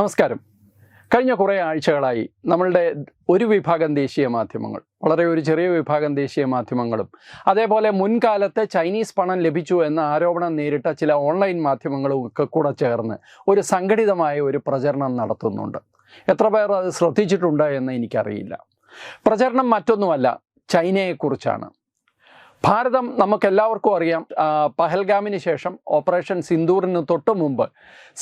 നമസ്കാരം. കഴിഞ്ഞ കുറേ ആഴ്ചകളായി നമ്മളുടെ ഒരു വിഭാഗം ദേശീയ മാധ്യമങ്ങൾ വളരെ ഒരു ചെറിയ വിഭാഗം ദേശീയ മാധ്യമങ്ങളും അതേപോലെ മുൻകാലത്ത് ചൈനീസ് പണം ലഭിച്ചു എന്ന ആരോപണം നേരിട്ട ചില ഓൺലൈൻ മാധ്യമങ്ങളും ഒക്കെ കൂടെ ചേർന്ന് ഒരു സംഘടിതമായ ഒരു പ്രചരണം നടത്തുന്നുണ്ട്. എത്ര പേർ അത് ശ്രദ്ധിച്ചിട്ടുണ്ട് എന്ന് എനിക്കറിയില്ല. പ്രചരണം മറ്റൊന്നുമല്ല ചൈനയെക്കുറിച്ചാണ്. ഭാരതം നമുക്കെല്ലാവർക്കും അറിയാം. പഹൽഗാമിന് ശേഷം ഓപ്പറേഷൻ സിന്ദൂറിന് തൊട്ട് മുമ്പ്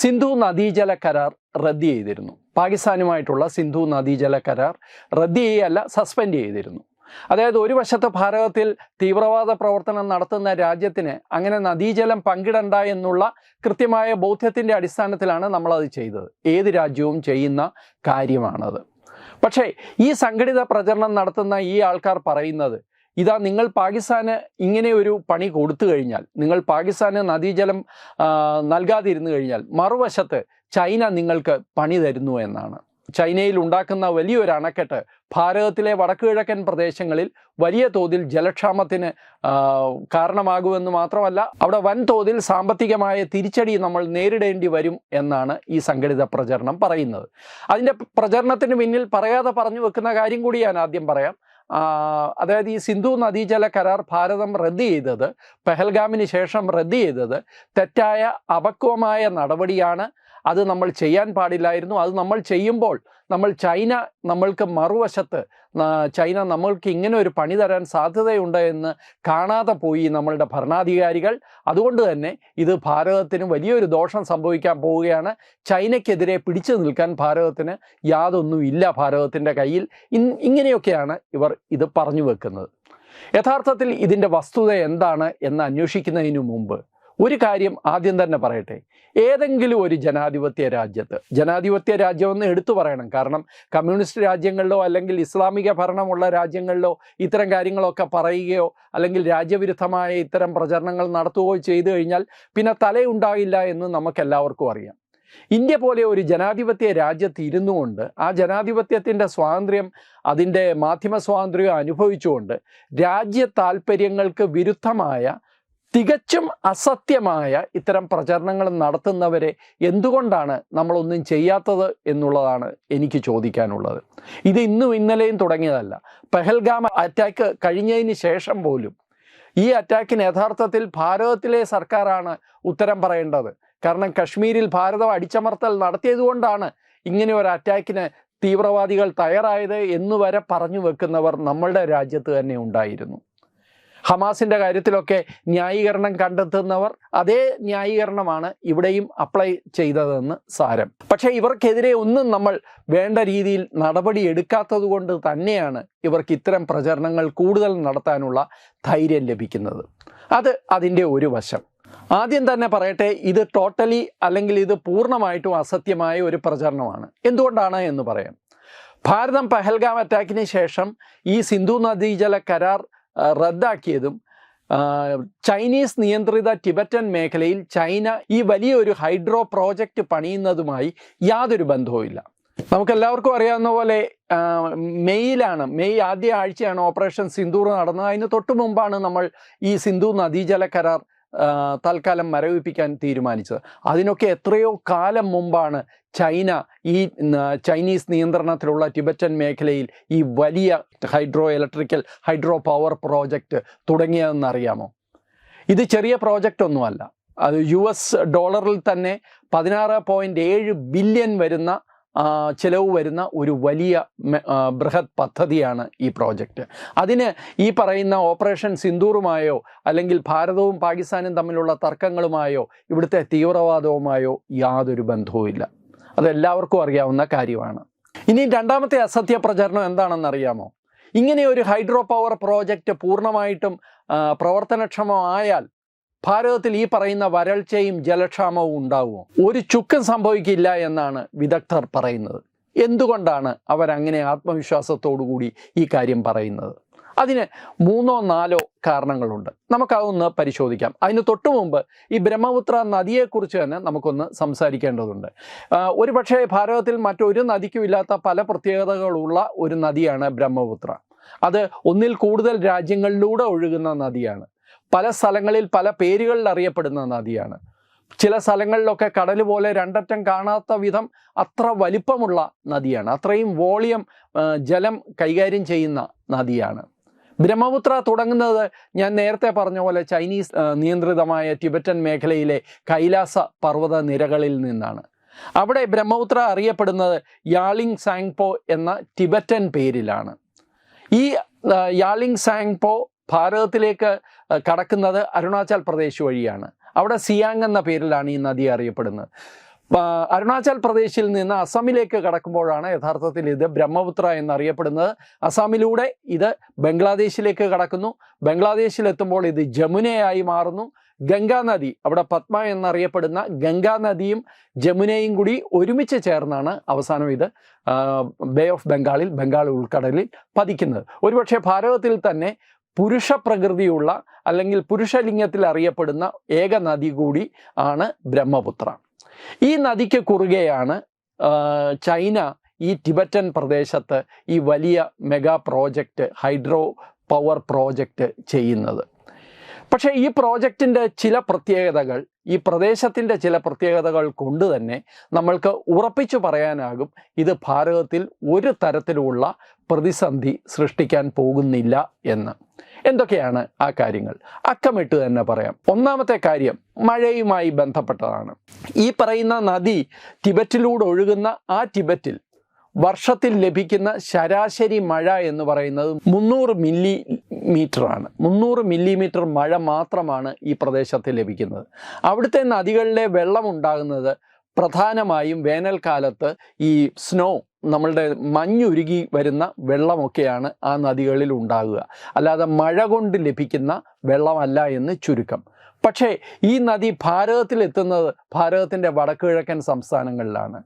സിന്ധു നദീജല കരാർ റദ്ദ് ചെയ്തിരുന്നു. പാകിസ്ഥാനുമായിട്ടുള്ള സിന്ധു നദീജല കരാർ റദ്ദ് ചെയ്യല്ല സസ്പെൻഡ് ചെയ്തിരുന്നു. അതായത് ഒരു വശത്ത് ഭാരതത്തിൽ തീവ്രവാദ പ്രവർത്തനം നടത്തുന്ന രാജ്യത്തിന് അങ്ങനെ നദീജലം പങ്കിടണ്ട എന്നുള്ള കൃത്യമായ ബോധ്യത്തിന്റെ അടിസ്ഥാനത്തിലാണ് നമ്മളത് ചെയ്തത്. ഏത് രാജ്യവും ചെയ്യുന്ന കാര്യമാണത്. പക്ഷേ ഈ സംഘടിത പ്രചരണം നടത്തുന്ന ഈ ആൾക്കാർ പറയുന്നത് ഇതാ നിങ്ങൾ പാകിസ്ഥാന് ഇങ്ങനെ ഒരു പണി കൊടുത്തു കഴിഞ്ഞാൽ നിങ്ങൾ പാകിസ്ഥാന് നദീജലം നൽകാതിരുന്നു കഴിഞ്ഞാൽ മറുവശത്ത് ചൈന നിങ്ങൾക്ക് പണി തരുന്നു എന്നാണ്. ചൈനയിൽ ഉണ്ടാക്കുന്ന വലിയൊരു അണക്കെട്ട് ഭാരതത്തിലെ വടക്കുകിഴക്കൻ പ്രദേശങ്ങളിൽ വലിയ തോതിൽ ജലക്ഷാമത്തിന് കാരണമാകുമെന്ന് മാത്രമല്ല അവിടെ വൻതോതിൽ സാമ്പത്തികമായ തിരിച്ചടി നമ്മൾ നേരിടേണ്ടി വരും എന്നാണ് ഈ സംഘടിത പ്രചരണം പറയുന്നത്. അതിന്റെ പ്രചരണത്തിന് പിന്നിൽ പറയാതെ പറഞ്ഞു വെക്കുന്ന കാര്യം കൂടി ഞാൻ ആദ്യം പറയാം. അതായത് ഈ സിന്ധു നദീജല കരാർ ഭാരതം റദ്ദ് ചെയ്തത് പെഹൽഗാമിന് ശേഷം റദ്ദ് ചെയ്തത് തെറ്റായ അപക്വമായ നടപടിയാണ് അത് നമ്മൾ ചെയ്യാൻ പാടില്ലായിരുന്നു. അത് നമ്മൾ ചെയ്യുമ്പോൾ നമ്മൾ ചൈന നമ്മൾക്ക് മറുവശത്ത് ചൈന നമ്മൾക്ക് ഇങ്ങനെ ഒരു പണി തരാൻ സാധ്യതയുണ്ട് എന്ന് കാണാതെ പോയി നമ്മളുടെ ഭരണാധികാരികൾ. അതുകൊണ്ട് തന്നെ ഇത് ഭാരതത്തിന് വലിയൊരു ദോഷം സംഭവിക്കാൻ പോവുകയാണ്. ചൈനയ്ക്കെതിരെ പിടിച്ചു നിൽക്കാൻ ഭാരതത്തിന് യാതൊന്നും ഇല്ല ഭാരതത്തിന്റെ കയ്യിൽ. ഇങ്ങനെയൊക്കെയാണ് ഇവർ ഇത് പറഞ്ഞു വെക്കുന്നത്. യഥാർത്ഥത്തിൽ ഇതിന്റെ വസ്തുത എന്താണ് എന്ന് അന്വേഷിക്കുന്നതിനു മുമ്പ് ഒരു കാര്യം ആദ്യം തന്നെ പറയട്ടെ. ഏതെങ്കിലും ഒരു ജനാധിപത്യ രാജ്യത്ത് ജനാധിപത്യ രാജ്യമെന്ന് എടുത്തു പറയണം. കാരണം കമ്മ്യൂണിസ്റ്റ് രാജ്യങ്ങളിലോ അല്ലെങ്കിൽ ഇസ്ലാമിക ഭരണമുള്ള രാജ്യങ്ങളിലോ ഇത്തരം കാര്യങ്ങളൊക്കെ പറയുകയോ അല്ലെങ്കിൽ രാജ്യവിരുദ്ധമായ ഇത്തരം പ്രചരണങ്ങൾ നടത്തുകയോ ചെയ്തു കഴിഞ്ഞാൽ പിന്നെ തലയുണ്ടാകില്ല എന്ന് നമുക്കെല്ലാവർക്കും അറിയാം. ഇന്ത്യ പോലെ ഒരു ജനാധിപത്യ രാജ്യത്ത് ഇരുന്നു കൊണ്ട് ആ ജനാധിപത്യത്തിന്റെ സ്വാതന്ത്ര്യം അതിന്റെ മാധ്യമ സ്വാതന്ത്ര്യം അനുഭവിച്ചുകൊണ്ട് രാജ്യ താല്പര്യങ്ങൾക്ക് വിരുദ്ധമായ തികച്ചും അസത്യമായ ഇത്തരം പ്രചരണങ്ങൾ നടത്തുന്നവരെ എന്തുകൊണ്ടാണ് നമ്മളൊന്നും ചെയ്യാത്തത് എന്നുള്ളതാണ് എനിക്ക് ചോദിക്കാനുള്ളത്. ഇത് ഇന്നും ഇന്നലെയും തുടങ്ങിയതല്ല. പെഹൽഗാം അറ്റാക്ക് കഴിഞ്ഞതിന് ശേഷം പോലും ഈ അറ്റാക്കിന് യഥാർത്ഥത്തിൽ ഭാരതത്തിലെ സർക്കാരാണ് ഉത്തരം പറയേണ്ടത്. കാരണം കശ്മീരിൽ ഭാരതം അടിച്ചമർത്തൽ നടത്തിയതുകൊണ്ടാണ് ഇങ്ങനെ ഒരു അറ്റാക്കിന് തീവ്രവാദികൾ തയ്യാറായത് എന്നുവരെ പറഞ്ഞു വെക്കുന്നവർ നമ്മളുടെ രാജ്യത്ത് തന്നെ ഉണ്ടായിരുന്നു. ഹമാസിന്റെ കാര്യത്തിലൊക്കെ ന്യായീകരണം കണ്ടെത്തുന്നവർ അതേ ന്യായീകരണമാണ് ഇവിടെയും അപ്ലൈ ചെയ്തതെന്ന് സാരം. പക്ഷേ ഇവർക്കെതിരെ ഒന്നും നമ്മൾ വേണ്ട രീതിയിൽ നടപടി എടുക്കാത്തത് കൊണ്ട് തന്നെയാണ് ഇവർക്ക് ഇത്തരം പ്രചരണങ്ങൾ കൂടുതൽ നടത്താനുള്ള ധൈര്യം ലഭിക്കുന്നത്. അത് അതിന്റെ ഒരു വശം. ആദ്യം തന്നെ പറയട്ടെ ഇത് ടോട്ടലി അല്ലെങ്കിൽ ഇത് പൂർണമായിട്ടും അസത്യമായ ഒരു പ്രചരണമാണ്. എന്തുകൊണ്ടാണ് എന്ന് പറയാം. ഭാരതം പഹൽഗാം അറ്റാക്കിന് ശേഷം ഈ സിന്ധു നദീജല കരാർ റദ്ദാക്കിയതും ചൈനീസ് നിയന്ത്രിത ടിബറ്റൻ മേഖലയിൽ ചൈന ഈ വലിയൊരു ഹൈഡ്രോ പ്രോജക്റ്റ് പണിയുന്നതുമായി യാതൊരു ബന്ധവുമില്ല നമുക്കെല്ലാവർക്കും അറിയാവുന്ന പോലെ മെയ്യിലാണ് മെയ് ആദ്യ ആഴ്ചയാണ് ഓപ്പറേഷൻ സിന്ദൂർ നടന്നത്. അതിന് തൊട്ട് മുമ്പാണ് നമ്മൾ ഈ സിന്ധു നദീജല കരാർ തൽക്കാലം മരവിപ്പിക്കാൻ തീരുമാനിച്ചത്. അതിനൊക്കെ എത്രയോ കാലം മുമ്പാണ് ചൈന ഈ ചൈനീസ് നിയന്ത്രണത്തിലുള്ള ടിബറ്റൻ മേഖലയിൽ ഈ വലിയ hydro electrical hydro power project തുടങ്ങിയതെന്ന് അറിയാമോ? ഇത് ചെറിയ പ്രോജക്റ്റ് ഒന്നുമല്ല. അത് യു എസ് ഡോളറിൽ തന്നെ പതിനാറ് പോയിന്റ് ഏഴ് ബില്യൺ വരുന്ന ചിലവ് വരുന്ന ഒരു വലിയ ബൃഹത് പദ്ധതിയാണ് ഈ പ്രോജക്റ്റ് അതിന് ഈ പറയുന്ന ഓപ്പറേഷൻ സിന്ദൂറുമായോ അല്ലെങ്കിൽ ഭാരതവും പാകിസ്ഥാനും തമ്മിലുള്ള തർക്കങ്ങളുമായോ ഇവിടുത്തെ തീവ്രവാദവുമായോ യാതൊരു ബന്ധവുമില്ല. അതെല്ലാവർക്കും അറിയാവുന്ന കാര്യമാണ്. ഇനി രണ്ടാമത്തെ അസത്യ പ്രചരണം എന്താണെന്ന് അറിയാമോ ഇങ്ങനെ ഒരു ഹൈഡ്രോ പവർ പ്രോജക്റ്റ് പൂർണമായിട്ടും പ്രവർത്തനക്ഷമമായാൽ ഭാരതത്തിൽ ഈ പറയുന്ന വരൾച്ചയും ജലക്ഷാമവും ഉണ്ടാവുമോ? ഒരു ചുക്കും സംഭവിക്കില്ല എന്നാണ് വിദഗ്ധർ പറയുന്നത്. എന്തുകൊണ്ടാണ് അവരങ്ങനെ ആത്മവിശ്വാസത്തോടു കൂടി ഈ കാര്യം പറയുന്നത്? അതിന് മൂന്നോ നാലോ കാരണങ്ങളുണ്ട്. നമുക്കതൊന്ന് പരിശോധിക്കാം. അതിന് തൊട്ടു മുമ്പ് ഈ ബ്രഹ്മപുത്ര നദിയെക്കുറിച്ച് തന്നെ നമുക്കൊന്ന് സംസാരിക്കേണ്ടതുണ്ട്. ഒരു പക്ഷേ ഭാരതത്തിൽ മറ്റൊരു നദിക്കും ഇല്ലാത്ത പല പ്രത്യേകതകളുള്ള ഒരു നദിയാണ് ബ്രഹ്മപുത്ര. അത് ഒന്നിൽ കൂടുതൽ രാജ്യങ്ങളിലൂടെ ഒഴുകുന്ന നദിയാണ്. പല സ്ഥലങ്ങളിൽ പല പേരുകളിൽ അറിയപ്പെടുന്ന നദിയാണ്. ചില സ്ഥലങ്ങളിലൊക്കെ കടൽ പോലെ രണ്ടറ്റം കാണാത്ത വിധം അത്ര വലിപ്പമുള്ള നദിയാണ്. അത്രയും വോളിയം ജലം കൈകാര്യം ചെയ്യുന്ന നദിയാണ്. ബ്രഹ്മപുത്ര തുടങ്ങുന്നത് ഞാൻ നേരത്തെ പറഞ്ഞ പോലെ ചൈനീസ് നിയന്ത്രിതമായ ടിബറ്റൻ മേഖലയിലെ കൈലാസ പർവത നിരകളിൽ നിന്നാണ്. അവിടെ ബ്രഹ്മപുത്ര അറിയപ്പെടുന്നത് യാളിങ് സാങ്പോ എന്ന ടിബറ്റൻ പേരിലാണ്. ഈ യാളിങ് സാങ്പോ ഭാരതത്തിലേക്ക് കടക്കുന്നത് അരുണാചൽ പ്രദേശ് വഴിയാണ്. അവിടെ സിയാങ് എന്ന പേരിലാണ് ഈ നദി അറിയപ്പെടുന്നത്. അരുണാചൽ പ്രദേശിൽ നിന്ന് അസമിലേക്ക് കടക്കുമ്പോഴാണ് യഥാർത്ഥത്തിൽ ഇത് ബ്രഹ്മപുത്ര എന്നറിയപ്പെടുന്നത്. അസാമിലൂടെ ഇത് ബംഗ്ലാദേശിലേക്ക് കടക്കുന്നു. ബംഗ്ലാദേശിലെത്തുമ്പോൾ ഇത് ജമുനയായി മാറുന്നു. ഗംഗാ നദി അവിടെ പത്മ എന്നറിയപ്പെടുന്ന ഗംഗാ നദിയും ജമുനയും കൂടി ഒരുമിച്ച് ചേർന്നാണ് അവസാനം ഇത് ബേ ഓഫ് ബംഗാളിൽ ബംഗാൾ ഉൾക്കടലിൽ പതിക്കുന്നത്. ഒരുപക്ഷെ ഭാരതത്തിൽ തന്നെ പുരുഷ പ്രകൃതിയുള്ള അല്ലെങ്കിൽ പുരുഷലിംഗത്തിൽ അറിയപ്പെടുന്ന ഏക നദി കൂടി ആണ് ബ്രഹ്മപുത്ര. ഈ നദിക്ക് കുറുകെയാണ് ചൈന ഈ ടിബറ്റൻ പ്രദേശത്ത് ഈ വലിയ mega project hydro power project ചെയ്യുന്നത്. പക്ഷേ ഈ പ്രോജക്റ്റിന്റെ ചില പ്രത്യേകതകൾ ഈ പ്രദേശത്തിന്റെ ചില പ്രത്യേകതകൾ കൊണ്ട് തന്നെ നമ്മൾക്ക് ഉറപ്പിച്ചു പറയാനാകും ഇത് ഭാരതത്തിൽ ഒരു തരത്തിലുള്ള പ്രതിസന്ധി സൃഷ്ടിക്കാൻ പോകുന്നില്ല എന്ന്. എന്തൊക്കെയാണ് ആ കാര്യങ്ങൾ? അക്കമിട്ട് തന്നെ പറയാം. ഒന്നാമത്തെ കാര്യം മഴയുമായി ബന്ധപ്പെട്ടതാണ്. ഈ പറയുന്ന നദി ടിബറ്റിലൂടെ ഒഴുകുന്ന ആ ടിബറ്റിൽ വർഷത്തിൽ ലഭിക്കുന്ന ശരാശരി മഴ എന്ന് പറയുന്നത് മുന്നൂറ് മില്ലി മീറ്ററാണ് മുന്നൂറ് മില്ലിമീറ്റർ മഴ മാത്രമാണ് ഈ പ്രദേശത്ത് ലഭിക്കുന്നത്. അവിടുത്തെ നദികളിലെ വെള്ളം ഉണ്ടാകുന്നത് പ്രധാനമായും വേനൽക്കാലത്ത് ഈ സ്നോ നമ്മളുടെ മഞ്ഞുരുകി വരുന്ന വെള്ളമൊക്കെയാണ് ആ നദികളിൽ ഉണ്ടാകുക. അല്ലാതെ മഴ കൊണ്ട് ലഭിക്കുന്ന വെള്ളമല്ല എന്ന് ചുരുക്കം. പക്ഷേ ഈ നദി ഭാരതത്തിൽ എത്തുന്നത് ഭാരതത്തിന്റെ വടക്കുകിഴക്കൻ സംസ്ഥാനങ്ങളിലാണ്.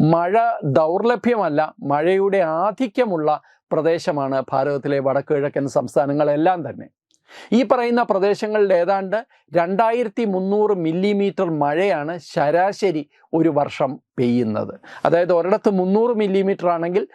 മഴ ദൗർലഭ്യമല്ല മഴയുടെ ആധിക്യമുള്ള പ്രദേശമാണ് ഭാരതത്തിലെ വടക്കു കിഴക്കൻ സംസ്ഥാനങ്ങളെല്ലാം തന്നെ. ഈ പറയുന്ന പ്രദേശങ്ങളിൽ ഏതാണ്ട് രണ്ടായിരത്തി മുന്നൂറ് മില്ലിമീറ്റർ മഴയാണ് ശരാശരി ഒരു വർഷം പെയ്യുന്നത്. അതായത് ഒരിടത്ത് മുന്നൂറ് മില്ലിമീറ്റർ ആണെങ്കിൽ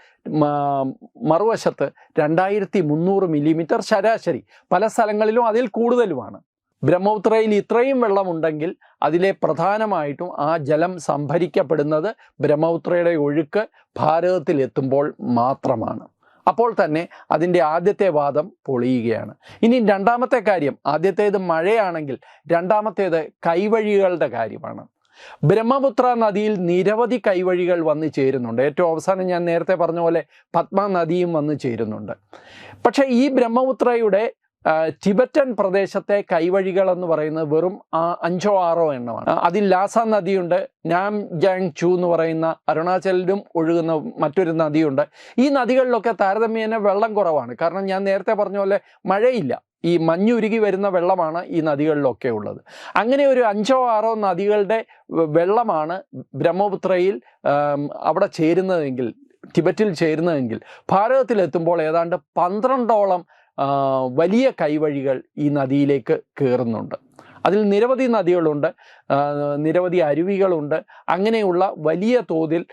മറുവശത്ത് രണ്ടായിരത്തി മുന്നൂറ് മില്ലിമീറ്റർ ശരാശരി. പല സ്ഥലങ്ങളിലും അതിൽ കൂടുതലുമാണ്. ബ്രഹ്മപുത്രയിൽ ഇത്രയും വെള്ളമുണ്ടെങ്കിൽ അതിലെ പ്രധാനമായിട്ടും ആ ജലം സംഭരിക്കപ്പെടുന്നത് ബ്രഹ്മപുത്രയുടെ ഒഴുക്ക് ഭാരതത്തിൽ എത്തുമ്പോൾ മാത്രമാണ്. അപ്പോൾ തന്നെ അതിന്റെ ആദ്യത്തെ വാദം പൊളിയുകയാണ്. ഇനി രണ്ടാമത്തെ കാര്യം ആദ്യത്തേത് മഴയാണെങ്കിൽ രണ്ടാമത്തേത് കൈവഴികളുടെ കാര്യമാണ്. ബ്രഹ്മപുത്ര നദിയിൽ നിരവധി കൈവഴികൾ വന്നു ചേരുന്നുണ്ട്. ഏറ്റവും അവസാനം ഞാൻ നേരത്തെ പറഞ്ഞ പോലെ പത്മ നദിയും വന്നു ചേരുന്നുണ്ട്. പക്ഷേ ഈ ബ്രഹ്മപുത്രയുടെ ടിബറ്റൻ പ്രദേശത്തെ കൈവഴികൾ എന്ന് പറയുന്നത് വെറും അഞ്ചോ ആറോ എണ്ണമാണ്. അതിൽ ലാസ നദിയുണ്ട് നാം ജാങ് ചു എന്ന് പറയുന്ന അരുണാചലിലും ഒഴുകുന്ന മറ്റൊരു നദിയുണ്ട്. ഈ നദികളിലൊക്കെ താരതമ്യേന വെള്ളം കുറവാണ്. കാരണം ഞാൻ നേരത്തെ പറഞ്ഞ പോലെ മഴയില്ല. ഈ മഞ്ഞുരുകി വരുന്ന വെള്ളമാണ് ഈ നദികളിലൊക്കെ ഉള്ളത്. അങ്ങനെ ഒരു അഞ്ചോ ആറോ നദികളുടെ വെള്ളമാണ് ബ്രഹ്മപുത്രയിൽ അവിടെ ചേരുന്നതെങ്കിൽ ടിബറ്റിൽ ചേരുന്നതെങ്കിൽ ഭാരതത്തിലെത്തുമ്പോൾ ഏതാണ്ട് പന്ത്രണ്ടോളം വലിയ കൈവഴികൾ ഈ നദിയിലേക്ക് കയറുന്നുണ്ട് അതിൽ നിരവധി നദികളുണ്ട്. നിരവധി അരുവികളുണ്ട്. അങ്ങനെയുള്ള വലിയ തോതിൽ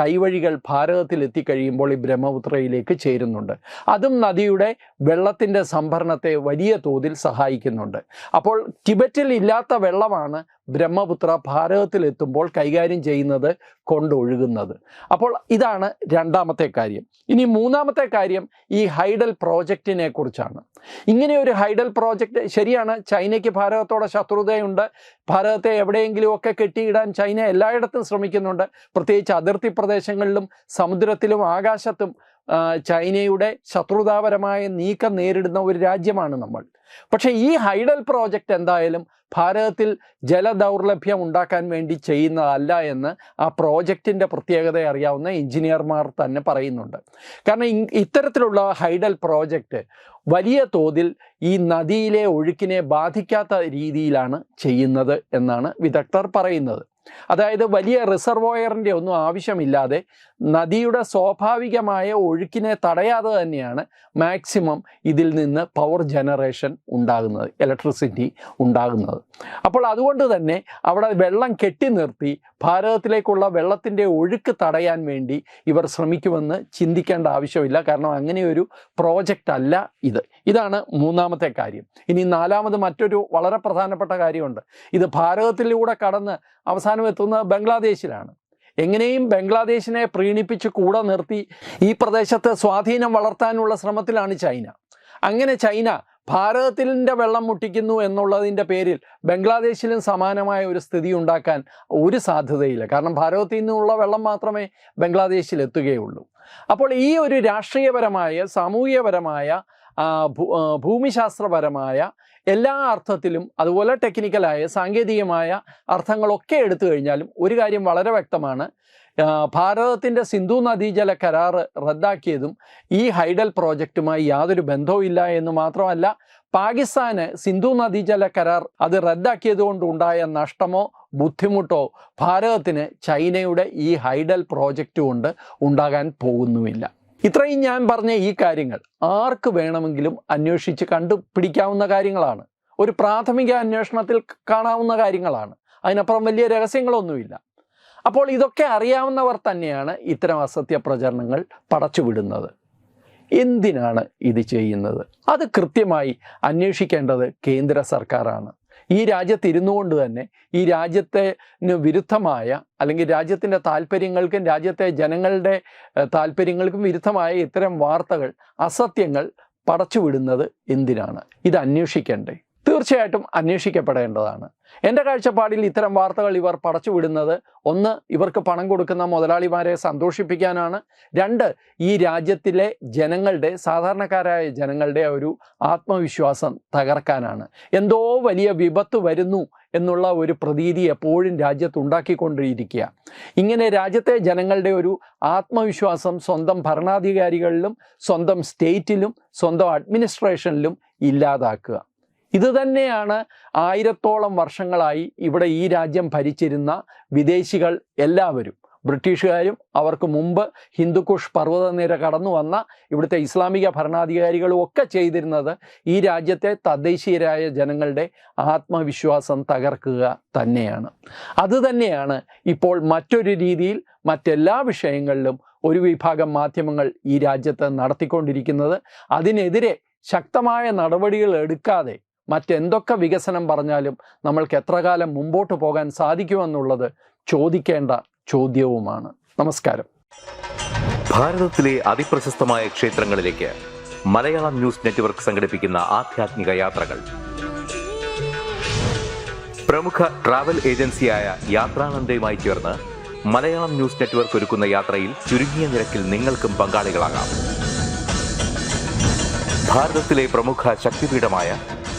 കൈവഴികൾ ഭാരതത്തിൽ എത്തിക്കഴിയുമ്പോൾ ഈ ബ്രഹ്മപുത്രയിലേക്ക് ചേരുന്നുണ്ട്. അതും നദിയുടെ വെള്ളത്തിന്റെ സംഭരണത്തെ വലിയ തോതിൽ സഹായിക്കുന്നുണ്ട്. അപ്പോൾ ടിബറ്റിൽ ഇല്ലാത്ത വെള്ളമാണ് ബ്രഹ്മപുത്ര ഭാരതത്തിൽ എത്തുമ്പോൾ കൈകാര്യം ചെയ്യുന്നത് കൊണ്ടൊഴുകുന്നത് അപ്പോൾ ഇതാണ് രണ്ടാമത്തെ കാര്യം. ഇനി മൂന്നാമത്തെ കാര്യം ഈ ഹൈഡൽ പ്രോജക്റ്റിനെ കുറിച്ചാണ്. ഇങ്ങനെ ഒരു ഹൈഡൽ പ്രോജക്റ്റ് ശരിയാണ്. ചൈനയ്ക്ക് ഭാരതത്തോടെ ശത്രുതയുണ്ട്. ഭാരതത്തെ എവിടെയെങ്കിലും ഒക്കെ കെട്ടിയിടാൻ ചൈന എല്ലായിടത്തും ശ്രമിക്കുന്നുണ്ട്. പ്രത്യേകിച്ച് അതിർത്തി പ്രദേശങ്ങളിലും സമുദ്രത്തിലും ആകാശത്തും ചൈനയുടെ ശത്രുതാപരമായ നീക്കം നേരിടുന്ന ഒരു രാജ്യമാണ് നമ്മൾ. പക്ഷേ ഈ ഹൈഡൽ പ്രോജക്റ്റ് എന്തായാലും ഭാരതത്തിൽ ജലദൗർലഭ്യം ഉണ്ടാക്കാൻ വേണ്ടി ചെയ്യുന്നതല്ല എന്ന് ആ പ്രോജക്റ്റിന്റെ പ്രത്യേകത അറിയാവുന്ന എഞ്ചിനീയർമാർ തന്നെ പറയുന്നുണ്ട്. കാരണം ഇത്തരത്തിലുള്ള ഹൈഡൽ പ്രോജക്റ്റ് വലിയ തോതിൽ ഈ നദിയിലെ ഒഴുക്കിനെ ബാധിക്കാത്ത രീതിയിലാണ് ചെയ്യുന്നത് എന്നാണ് വിദഗ്ധർ പറയുന്നത്. അതായത് വലിയ റിസർവോയറിന്റെ ഒന്നും ആവശ്യമില്ലാതെ നദിയുടെ സ്വാഭാവികമായ ഒഴുക്കിനെ തടയാതെ തന്നെയാണ് മാക്സിമം ഇതിൽ നിന്ന് പവർ ജനറേഷൻ ഉണ്ടാകുന്നത് ഇലക്ട്രിസിറ്റി ഉണ്ടാകുന്നത്. അപ്പോൾ അതുകൊണ്ട് തന്നെ അവിടെ വെള്ളം കെട്ടി നിർത്തി ഭാരതത്തിലേക്കുള്ള വെള്ളത്തിന്റെ ഒഴുക്ക് തടയാൻ വേണ്ടി ഇവർ ശ്രമിക്കുമെന്ന് ചിന്തിക്കേണ്ട ആവശ്യമില്ല. കാരണം അങ്ങനെയൊരു പ്രോജക്റ്റ് അല്ല ഇത്. ഇതാണ് മൂന്നാമത്തെ കാര്യം. ഇനി നാലാമത് മറ്റൊരു വളരെ പ്രധാനപ്പെട്ട കാര്യമുണ്ട്. ഇത് ഭാരതത്തിലൂടെ കടന്ന് അവസാനം എത്തുന്നത് ബംഗ്ലാദേശിലാണ്. എങ്ങനെയും ബംഗ്ലാദേശിനെ പ്രീണിപ്പിച്ച് കൂടെ നിർത്തി ഈ പ്രദേശത്ത് സ്വാധീനം വളർത്താനുള്ള ശ്രമത്തിലാണ് ചൈന. അങ്ങനെ ചൈന ഭാരതത്തിന്റെ വെള്ളം മുട്ടിക്കുന്നു എന്നുള്ളതിന്റെ പേരിൽ ബംഗ്ലാദേശിലും സമാനമായ ഒരു സ്ഥിതി ഉണ്ടാക്കാൻ ഒരു സാധ്യതയില്ല. കാരണം ഭാരതത്തിൽ നിന്നുള്ള വെള്ളം മാത്രമേ ബംഗ്ലാദേശിൽ എത്തുകയുള്ളൂ. അപ്പോൾ ഈ ഒരു രാഷ്ട്രീയപരമായ ആ, ഭൂമിശാസ്ത്രപരമായ എല്ലാ അർത്ഥത്തിലും അതുപോലെ ടെക്നിക്കലായ സാങ്കേതികമായ അർത്ഥങ്ങളൊക്കെ എടുത്തു കഴിഞ്ഞാലും ഒരു കാര്യം വളരെ വ്യക്തമാണ്. ഭാരതത്തിന്റെ സിന്ധു നദീജല കരാർ റദ്ദാക്കിയതും ഈ ഹൈഡൽ പ്രോജക്റ്റുമായി യാതൊരു ബന്ധവുമില്ല എന്ന് മാത്രമല്ല പാകിസ്ഥാന് സിന്ധു നദീജല കരാർ അത് റദ്ദാക്കിയത് കൊണ്ടുണ്ടായ നഷ്ടമോ ബുദ്ധിമുട്ടോ ഭാരതത്തിന് ചൈനയുടെ ഈ ഹൈഡൽ പ്രോജക്റ്റ് കൊണ്ട് ഉണ്ടാകാൻ പോകുന്നുമില്ല. ഇത്രയും ഞാൻ പറഞ്ഞ ഈ കാര്യങ്ങൾ ആർക്ക് വേണമെങ്കിലും അന്വേഷിച്ച് കണ്ടുപിടിക്കാവുന്ന കാര്യങ്ങളാണ്. ഒരു പ്രാഥമിക അന്വേഷണത്തിൽ കാണാവുന്ന കാര്യങ്ങളാണ്. അതിനപ്പുറം വലിയ രഹസ്യങ്ങളൊന്നുമില്ല. അപ്പോൾ ഇതൊക്കെ അറിയാവുന്നവർ തന്നെയാണ് ഇത്തരം അസത്യ പ്രചരണങ്ങൾ പടച്ചുവിടുന്നത് എന്തിനാണ് ഇത് ചെയ്യുന്നത്? അത് കൃത്യമായി അന്വേഷിക്കേണ്ടത് കേന്ദ്ര സർക്കാരാണ്. ഈ രാജ്യത്ത് ഇരുന്നു കൊണ്ട് തന്നെ ഈ രാജ്യത്തെ വിരുദ്ധമായ അല്ലെങ്കിൽ രാജ്യത്തിന്റെ താല്പര്യങ്ങൾക്കും രാജ്യത്തെ ജനങ്ങളുടെ താല്പര്യങ്ങൾക്കും വിരുദ്ധമായ ഇത്തരം വാർത്തകൾ അസത്യങ്ങൾ പടച്ചുവിടുന്നത് എന്തിനാണ്? ഇത് അന്വേഷിക്കണ്ടേ? തീർച്ചയായിട്ടും അന്വേഷിക്കപ്പെടേണ്ടതാണ്. എന്റെ കാഴ്ചപ്പാടിൽ ഇത്തരം വാർത്തകൾ ഇവർ പടച്ചുവിടുന്നത് ഒന്ന് ഇവർക്ക് പണം കൊടുക്കുന്ന മുതലാളിമാരെ സന്തോഷിപ്പിക്കാനാണ്. രണ്ട് ഈ രാജ്യത്തിലെ ജനങ്ങളുടെ സാധാരണക്കാരായ ജനങ്ങളുടെ ഒരു ആത്മവിശ്വാസം തകർക്കാനാണ്. എന്തോ വലിയ വിപത്ത് വരുന്നു എന്നുള്ള ഒരു പ്രതീതി എപ്പോഴും രാജ്യത്ത് ഉണ്ടാക്കിക്കൊണ്ടിരിക്കുക ഇങ്ങനെ രാജ്യത്തെ ജനങ്ങളുടെ ഒരു ആത്മവിശ്വാസം സ്വന്തം ഭരണാധികാരികളിലും സ്വന്തം സ്റ്റേറ്റിലും സ്വന്തം അഡ്മിനിസ്ട്രേഷനിലും ഇല്ലാതാക്കുക. ഇത് തന്നെയാണ് ആയിരത്തോളം വർഷങ്ങളായി ഇവിടെ ഈ രാജ്യം ഭരിച്ചിരുന്ന വിദേശികൾ എല്ലാവരും. ബ്രിട്ടീഷുകാരും അവർക്ക് മുമ്പ് ഹിന്ദുക്കുഷ് പർവതനിര കടന്നു വന്ന ഇവിടുത്തെ ഇസ്ലാമിക ഭരണാധികാരികളും ഒക്കെ ചെയ്തിരുന്നത് ഈ രാജ്യത്തെ തദ്ദേശീയരായ ജനങ്ങളുടെ ആത്മവിശ്വാസം തകർക്കുക തന്നെയാണ്. അതുതന്നെയാണ് ഇപ്പോൾ മറ്റൊരു രീതിയിൽ മറ്റെല്ലാ വിഷയങ്ങളിലും ഒരു വിഭാഗം മാധ്യമങ്ങൾ ഈ രാജ്യത്ത് നടത്തിക്കൊണ്ടിരിക്കുന്നത്. അതിനെതിരെ ശക്തമായ നടപടികൾ എടുക്കാതെ മറ്റെന്തൊക്കെ വികസനം പറഞ്ഞാലും നമ്മൾക്ക് എത്ര കാലം മുമ്പോട്ട് പോകാൻ സാധിക്കുമെന്നുള്ളത് ചോദിക്കേണ്ട ചോദ്യവുമാണ്. നമസ്കാരം. ഭാരതത്തിലെ അതിപ്രശസ്തമായ ക്ഷേത്രങ്ങളിലേക്ക് മലയാളം ന്യൂസ് നെറ്റ്വർക്ക് സംഘടിപ്പിക്കുന്ന ആധ്യാത്മിക യാത്രകൾ. പ്രമുഖ ട്രാവൽ ഏജൻസിയായ യാത്രാനന്ദയുമായി ചേർന്ന് മലയാളം ന്യൂസ് നെറ്റ്വർക്ക് ഒരുക്കുന്ന യാത്രയിൽ ചുരുങ്ങിയ നിരക്കിൽ നിങ്ങൾക്കും പങ്കാളികളാകാം. ഭാരതത്തിലെ പ്രമുഖ ശക്തിപീഠമായ